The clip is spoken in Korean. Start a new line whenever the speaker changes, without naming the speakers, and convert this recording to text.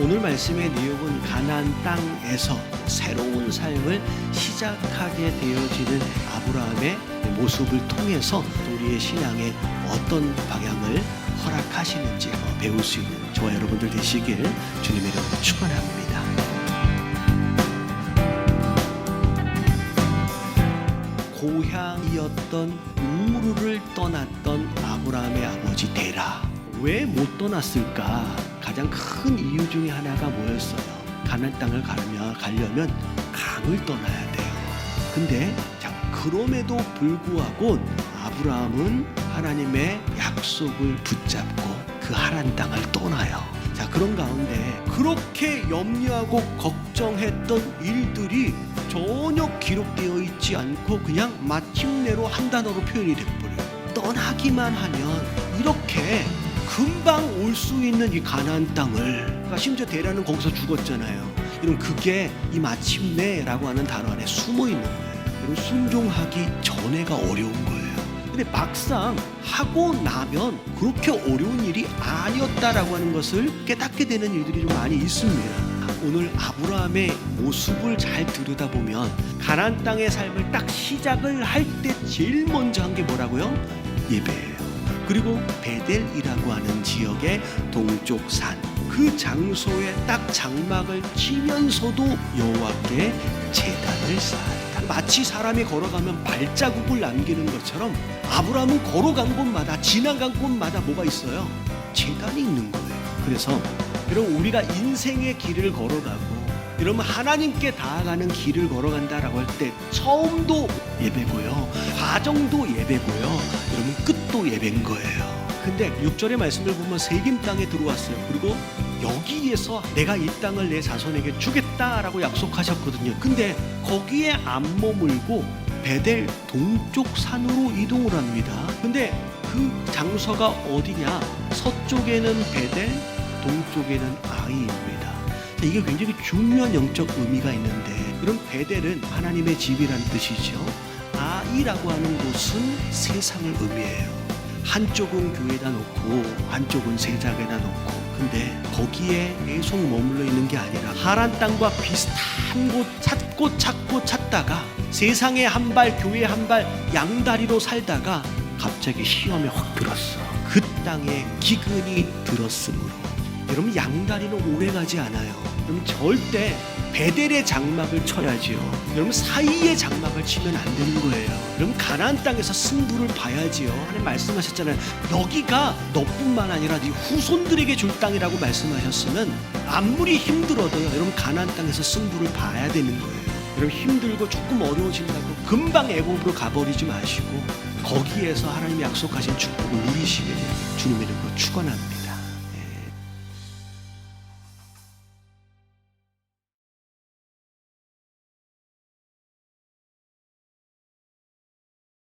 오늘 말씀의 내용은 가나안 땅에서 새로운 삶을 시작하게 되어지는 아브라함의 모습을 통해서 우리의 신앙에 어떤 방향을 허락하시는지 배울 수 있는 저와 여러분들 되시길 주님의 이름으로 축원합니다. 고향이었던 우르를 떠났던 아브라함의 아버지 데라 왜 못 떠났을까? 가장 큰 이유 중에 하나가 뭐였어요? 가나안 땅을 가려면, 가려면 강을 떠나야 돼요. 근데 자 그럼에도 불구하고 아브라함은 하나님의 약속을 붙잡고 그 하란 땅을 떠나요. 자 그런 가운데 그렇게 염려하고 걱정했던 일들이 전혀 기록되어 있지 않고 그냥 마침내로 한 단어로 표현이 돼버려요. 떠나기만 하면 이렇게 금방 올 수 있는 이 가나안 땅을 그러니까 심지어 대라는 거기서 죽었잖아요. 여러분 그게 이 마침내라고 하는 단어 안에 숨어 있는 거예요. 여러분 순종하기 전에가 어려운 거예요. 근데 막상 하고 나면 그렇게 어려운 일이 아니었다라고 하는 것을 깨닫게 되는 일들이 좀 많이 있습니다. 오늘 아브라함의 모습을 잘 들여다보면 가나안 땅의 삶을 딱 시작을 할 때 제일 먼저 한 게 뭐라고요? 예배예요. 그리고 베델이라고 하는 지역의 동쪽 산 그 장소에 딱 장막을 치면서도 여호와께 제단을 쌓았다. 마치 사람이 걸어가면 발자국을 남기는 것처럼 아브라함은 걸어간 곳마다 지나간 곳마다 뭐가 있어요? 제단이 있는 거예요. 그래서 여러분 우리가 인생의 길을 걸어가고 여러분 하나님께 다가가는 길을 걸어간다라고 할 때 처음도 예배고요. 과정도 예배고요. 여러분 끝도 예배인 거예요. 근데 6절의 말씀을 보면 세김 땅에 들어왔어요. 그리고 여기에서 내가 이 땅을 내 자손에게 주겠다라고 약속하셨거든요. 근데 거기에 안 머물고 베델 동쪽 산으로 이동을 합니다. 근데 그 장소가 어디냐? 서쪽에는 베델, 동쪽에는 아이입니다. 이게 굉장히 중요한 영적 의미가 있는데 그럼 베델은 하나님의 집이란 뜻이죠. 아이라고 하는 곳은 세상을 의미해요. 한쪽은 교회에다 놓고 한쪽은 세작에다 놓고. 근데 거기에 계속 머물러 있는 게 아니라 하란 땅과 비슷한 곳 찾고 찾고 찾다가 세상에 한 발 교회 한 발 양다리로 살다가 갑자기 시험에 확 들었어. 그 땅에 기근이 들었으므로. 여러분 양다리는 오래 가지 않아요. 여러분 절대 베델의 장막을 쳐야지요. 여러분 사이의 장막을 치면 안 되는 거예요. 여러분 가나안 땅에서 승부를 봐야지요. 하나님 말씀하셨잖아요. 여기가 너뿐만 아니라 네 후손들에게 줄 땅이라고 말씀하셨으면 아무리 힘들어도요. 여러분 가나안 땅에서 승부를 봐야 되는 거예요. 여러분 힘들고 조금 어려워진다고 금방 애굽으로 가버리지 마시고 거기에서 하나님이 약속하신 축복을 누리시길 주님의 이름으로 축원합니다.